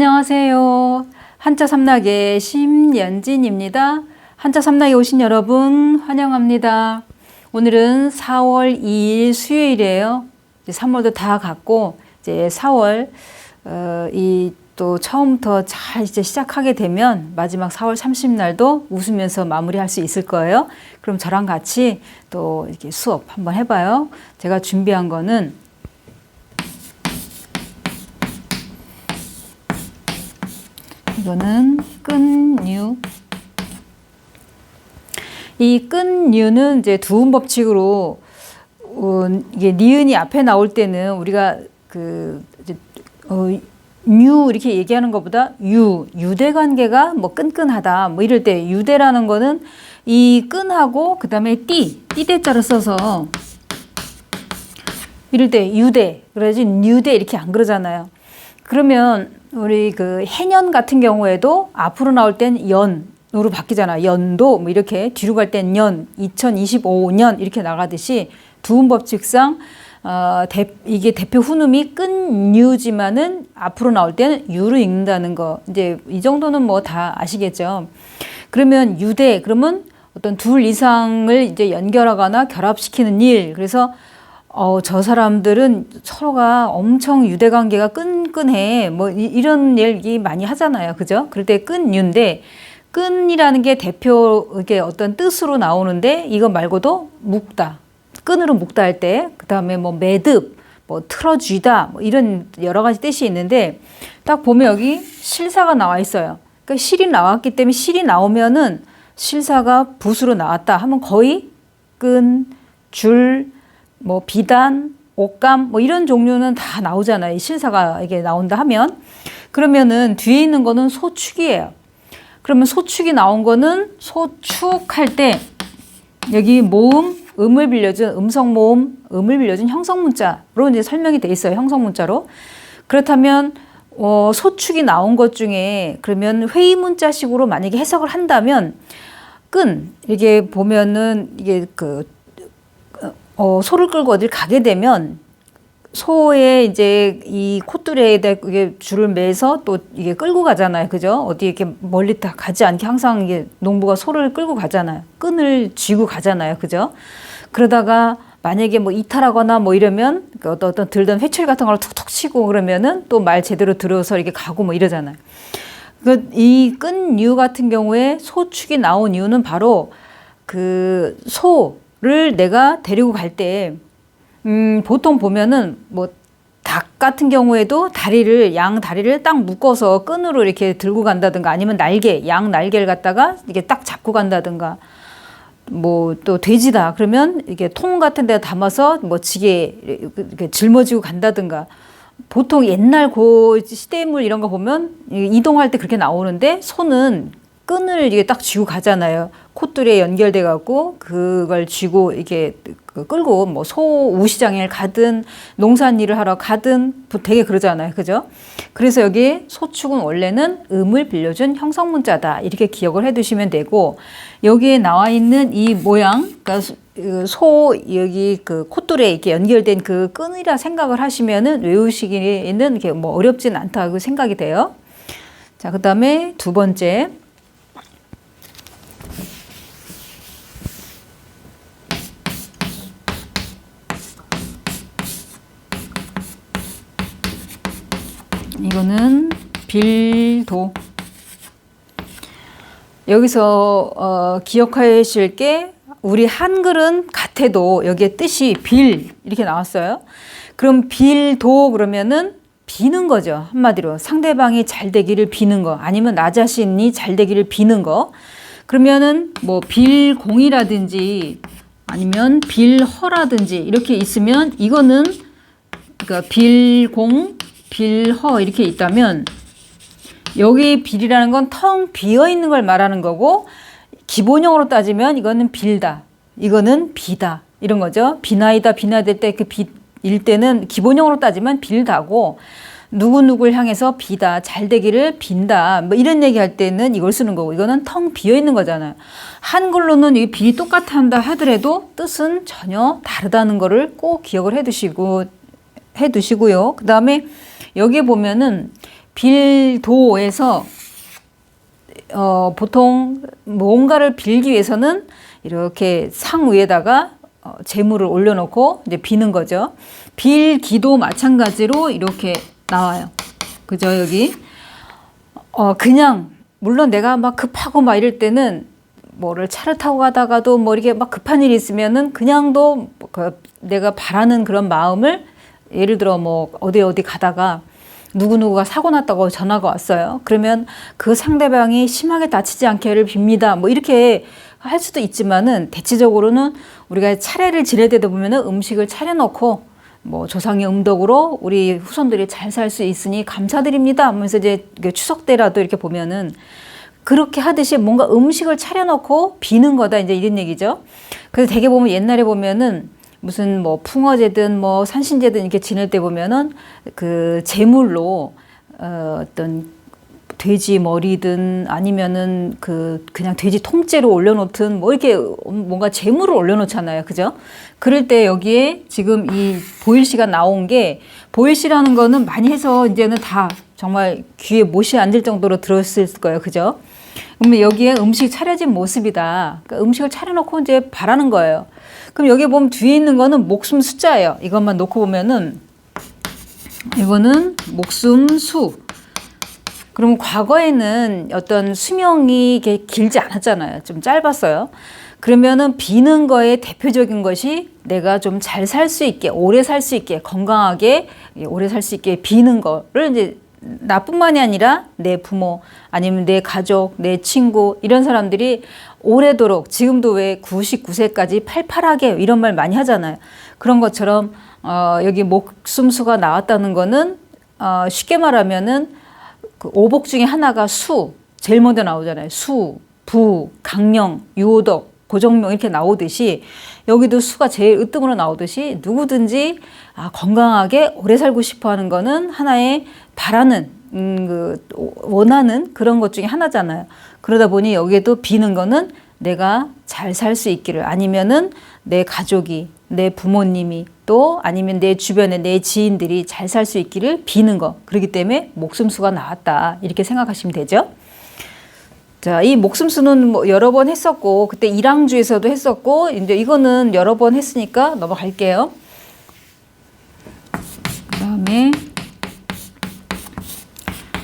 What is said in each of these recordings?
안녕하세요. 한자 삼락의 심연진입니다. 한자 삼락에 오신 여러분 환영합니다. 오늘은 4월 2일 수요일이에요. 이제 3월도 다 갔고 이제 4월 어, 이 또 처음부터 잘 이제 시작하게 되면 마지막 4월 30날도 웃으면서 마무리할 수 있을 거예요. 그럼 저랑 같이 또 이렇게 수업 한번 해봐요. 제가 준비한 거는 이거는 끈유. 이 끈유는 이제 두음 법칙으로 어, 이게 니은이 앞에 나올 때는 우리가 그 이제 어, 뮤 이렇게 얘기하는 것보다 유 유대 관계가 뭐 끈끈하다 뭐 이럴 때 유대라는 거는 이 끈하고 그 다음에 띠 띠대자를 써서 이럴 때 유대 그래야지 뉴대 이렇게 안 그러잖아요. 그러면 우리 그 해년 같은 경우에도 앞으로 나올 땐 연으로 바뀌잖아. 연도 뭐 이렇게 뒤로 갈땐 년, 2025년 이렇게 나가듯이 두음 법칙상 어, 대, 이게 대표 훈음이 끈유지만은 앞으로 나올 때는 유로 읽는다는 거. 이제 이 정도는 뭐 다 아시겠죠. 그러면 유대 그러면 어떤 둘 이상을 이제 연결하거나 결합시키는 일. 그래서 어, 저 사람들은 서로가 엄청 유대 관계가 끈끈해. 뭐 이, 이런 얘기 많이 하잖아요. 그죠? 그럴 때 끈유인데 끈이라는 게 대표 이게 어떤 뜻으로 나오는데 이거 말고도 묶다. 끈으로 묶다 할 때, 그 다음에 뭐 매듭, 뭐 틀어쥐다, 뭐 이런 여러 가지 뜻이 있는데 딱 보면 여기 실사가 나와 있어요. 그러니까 실이 나왔기 때문에 실이 나오면은 실사가 붓으로 나왔다 하면 거의 끈, 줄, 뭐 비단, 옷감 뭐 이런 종류는 다 나오잖아요. 이 실사가 이게 나온다 하면 그러면은 뒤에 있는 거는 소축이에요. 그러면 소축이 나온 거는 소축할 때 여기 모음 음을 빌려준 음성 모음 음을 빌려준 형성 문자로 이제 설명이 돼 있어요. 형성 문자로 그렇다면 어, 소축이 나온 것 중에 그러면 회의 문자식으로 만약에 해석을 한다면 끈 이게 보면은 이게 그 어, 소를 끌고 어딜 가게 되면 소의 이제 이 콧뚜레에다 이게 줄을 매서 또 이게 끌고 가잖아요. 그죠? 어디 이렇게 멀리 다 가지 않게 항상 이게 농부가 소를 끌고 가잖아요. 끈을 쥐고 가잖아요. 그죠? 그러다가 만약에 뭐 이탈하거나 뭐 이러면 그 어떤 어떤 들던 회초리 같은 걸 툭툭 치고 그러면은 또 말 제대로 들어서 이렇게 가고 뭐 이러잖아요. 그 이 끈 유 같은 경우에 소축이 나온 이유는 바로 그 소 를 내가 데리고 갈 때, 음, 보통 보면은 뭐 닭 같은 경우에도 다리를, 양 다리를 딱 묶어서 끈으로 이렇게 들고 간다든가 아니면 날개, 양 날개를 갖다가 이게 딱 잡고 간다든가 뭐 또 돼지다 그러면 이게 통 같은 데 담아서 뭐 지게 이렇게 짊어지고 간다든가. 보통 옛날 고 시대물 이런 거 보면 이동할 때 그렇게 나오는데 소는 끈을 이게 딱 쥐고 가잖아요. 콧줄에 연결돼 갖고 그걸 쥐고 이게 그 끌고 뭐 소 우시장에 가든 농산 일을 하러 가든 되게 그러잖아요. 그죠? 그래서 여기 소축은 원래는 음을 빌려준 형성 문자다. 이렇게 기억을 해 두시면 되고 여기에 나와 있는 이 모양 그러니까 소 여기 그 콧줄에 이렇게 연결된 그 끈이라 생각을 하시면은 외우시기에는 이게 뭐 어렵진 않다고 생각이 돼요. 자, 그다음에 두 번째 이거는 빌도. 여기서 어, 기억하실 게 우리 한글은 같아도 여기에 뜻이 빌 이렇게 나왔어요. 그럼 빌도 그러면은 비는 거죠. 한마디로 상대방이 잘 되기를 비는 거 아니면 나 자신이 잘 되기를 비는 거. 그러면은 뭐 빌공이라든지 아니면 빌허라든지 이렇게 있으면 이거는 그러니까 빌공 빌허 이렇게 있다면 여기 빌이라는 건 텅 비어 있는 걸 말하는 거고 기본형으로 따지면 이거는 빌다. 이거는 비다. 이런 거죠. 비나이다 비나될 때 그 비일 때는 기본형으로 따지면 빌다고 누구누구를 향해서 비다. 잘 되기를 빈다. 뭐 이런 얘기 할 때는 이걸 쓰는 거고 이거는 텅 비어 있는 거잖아요. 한글로는 이 빌이 똑같아 한다 하더라도 뜻은 전혀 다르다는 거를 꼭 기억을 해 두시고 해 두시고요. 그 다음에 여기에 보면은 빌도에서 어, 보통 뭔가를 빌기 위해서는 이렇게 상 위에다가 어, 재물을 올려놓고 이제 비는 거죠. 빌기도 마찬가지로 이렇게 나와요. 그죠 여기 어 그냥 물론 내가 막 급하고 막 이럴 때는 뭐를 차를 타고 가다가도 뭐 이렇게 막 급한 일이 있으면은 그냥도 그 내가 바라는 그런 마음을 예를 들어 뭐 어디 어디 가다가 누구누구가 사고 났다고 전화가 왔어요. 그러면 그 상대방이 심하게 다치지 않게를 빕니다. 뭐 이렇게 할 수도 있지만은 대체적으로는 우리가 차례를 때도 보면은 음식을 차려놓고 뭐 조상의 음덕으로 우리 후손들이 잘 살 수 있으니 감사드립니다 하면서 이제 추석 때라도 이렇게 보면은 그렇게 하듯이 뭔가 음식을 차려놓고 비는 거다 이제 이런 얘기죠. 그래서 대개 보면 옛날에 보면은 무슨 뭐 풍어제든 뭐 산신제든 이렇게 지낼 때 보면은 그 제물로 어, 어떤 돼지 머리든 아니면은 그 그냥 돼지 통째로 올려놓든 뭐 이렇게 뭔가 재물을 올려놓잖아요, 그죠? 그럴 때 여기에 지금 이 보일시가 나온 게 보일시라는 거는 많이 해서 이제는 다 정말 귀에 못이 앉을 정도로 들었을 거예요, 그죠? 그러면 여기에 음식 차려진 모습이다. 그러니까 음식을 차려놓고 이제 바라는 거예요. 그럼 여기 보면 뒤에 있는 거는 목숨 숫자예요. 이것만 놓고 보면은 이거는 목숨 수. 그럼 과거에는 어떤 수명이 길지 않았잖아요. 좀 짧았어요. 그러면은 비는 거에 대표적인 것이 내가 좀 잘 살 수 있게, 오래 살 수 있게, 건강하게 오래 살 수 있게 비는 거를 이제 나뿐만이 아니라 내 부모 아니면 내 가족, 내 친구 이런 사람들이 오래도록 지금도 왜 99세까지 팔팔하게 이런 말 많이 하잖아요. 그런 것처럼 어, 여기 목숨수가 나왔다는 거는 어, 쉽게 말하면은 그 오복 중에 하나가 수 제일 먼저 나오잖아요. 수, 부, 강령, 유오덕, 고정명 이렇게 나오듯이 여기도 수가 제일 으뜸으로 나오듯이 누구든지 아, 건강하게 오래 살고 싶어 하는 거는 하나의 바라는 음, 그 원하는 그런 것 중에 하나잖아요. 그러다 보니 여기에도 비는 거는 내가 잘 살 수 있기를 아니면은 내 가족이 내 부모님이 또 아니면 내 주변에 내 지인들이 잘 살 수 있기를 비는 거. 그렇기 때문에 목숨수가 나왔다. 이렇게 생각하시면 되죠. 자, 이 목숨 수는 뭐 여러 번 했었고, 그때 일왕주에서도 했었고, 이제 이거는 여러 번 했으니까 넘어갈게요. 그 다음에,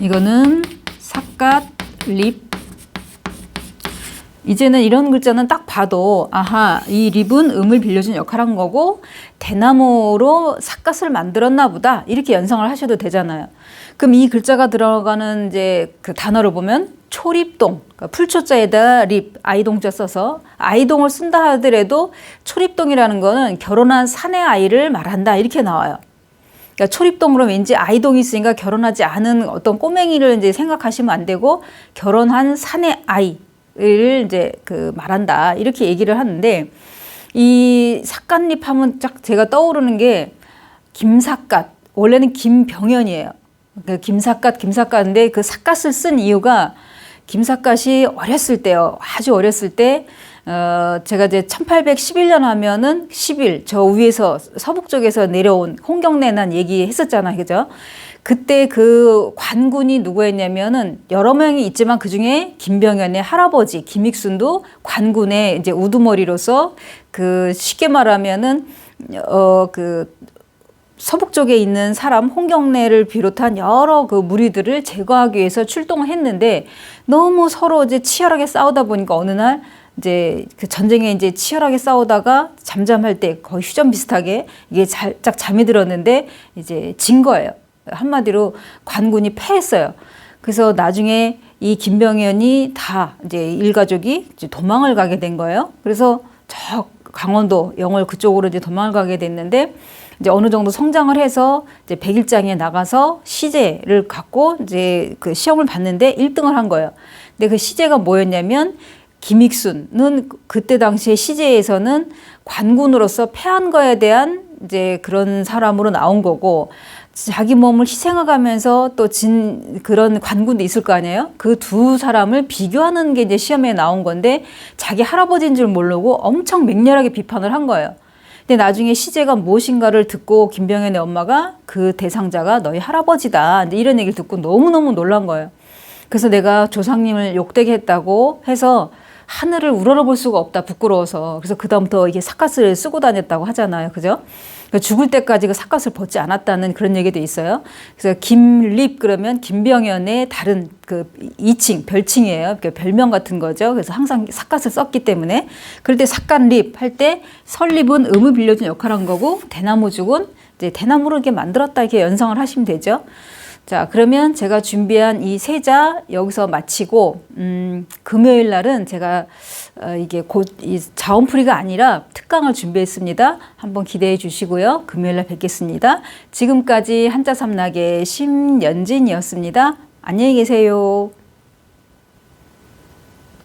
이거는 삿갓, 립, 이제는 이런 글자는 딱 봐도 아하 이 립은 음을 빌려준 역할을 한 거고 대나무로 삿갓을 만들었나 보다 이렇게 연상을 하셔도 되잖아요. 그럼 이 글자가 들어가는 이제 그 단어를 보면 초립동 그러니까 풀초자에다 립 아이동자 써서 아이동을 쓴다 하더라도 초립동이라는 거는 결혼한 사내 아이를 말한다 이렇게 나와요. 그러니까 초립동으로 왠지 아이동이 있으니까 결혼하지 않은 어떤 꼬맹이를 이제 생각하시면 안 되고 결혼한 사내 아이 를 이제 그 말한다 이렇게 얘기를 하는데 이 삿갓립 하면 딱 제가 떠오르는 게 김삿갓 원래는 김병현이에요. 그 김삿갓 김삿갓인데 그 삿갓을 쓴 이유가 김삿갓이 어렸을 때요 아주 어렸을 때 어, 제가 이제 1811년 하면은 10일 저 위에서 서북 쪽에서 내려온 홍경래난 얘기 했었잖아요. 그죠? 그때 그 관군이 누구였냐면은 여러 명이 있지만 그 중에 김병현의 할아버지 김익순도 관군의 이제 우두머리로서 그 쉽게 말하면은 어그 서북 쪽에 있는 사람 홍경래를 비롯한 여러 그 무리들을 제거하기 위해서 출동을 했는데 너무 서로 이제 치열하게 싸우다 보니까 어느 날 이제 그 전쟁에 이제 치열하게 싸우다가 잠잠할 때 거의 휴전 비슷하게 이게 살짝 잠이 들었는데 이제 진 거예요. 한마디로 관군이 패했어요. 그래서 나중에 이 김병현이 다 이제 일가족이 이제 도망을 가게 된 거예요. 그래서 저 강원도 영월 그쪽으로 이제 도망을 가게 됐는데 이제 어느 정도 성장을 해서 이제 백일장에 나가서 시제를 갖고 이제 그 시험을 봤는데 1등을 한 거예요. 근데 그 시제가 뭐였냐면 김익순은 그때 당시에 시제에서는 관군으로서 패한 거에 대한 이제 그런 사람으로 나온 거고 자기 몸을 희생해가면서 또 진 그런 관군도 있을 거 아니에요? 그 두 사람을 비교하는 게 이제 시험에 나온 건데 자기 할아버지인 줄 모르고 엄청 맹렬하게 비판을 한 거예요. 근데 나중에 시제가 무엇인가를 듣고 김병현의 엄마가 그 대상자가 너희 할아버지다. 이런 얘기를 듣고 너무너무 놀란 거예요. 그래서 내가 조상님을 욕되게 했다고 해서 하늘을 우러러볼 수가 없다 부끄러워서. 그래서 그다음부터 이게 삿갓을 쓰고 다녔다고 하잖아요. 그죠? 그러니까 죽을 때까지 그 삿갓을 벗지 않았다는 그런 얘기도 있어요. 그래서 김립 그러면 김병현의 다른 그 이칭 별칭이에요. 그러니까 별명 같은 거죠. 그래서 항상 삿갓을 썼기 때문에. 그럴 때 삿갓립 할 때 설립은 음을 빌려준 역할을 한 거고 대나무죽은 이제 대나무로 이렇게 만들었다 이렇게 연상을 하시면 되죠 자, 그러면 제가 준비한 이 세자 여기서 마치고, 음, 금요일 날은 제가, 어, 이게 곧, 이 자원풀이가 아니라 특강을 준비했습니다. 한번 기대해 주시고요. 금요일 날 뵙겠습니다. 지금까지 한자 삼락의 심연진이었습니다. 안녕히 계세요.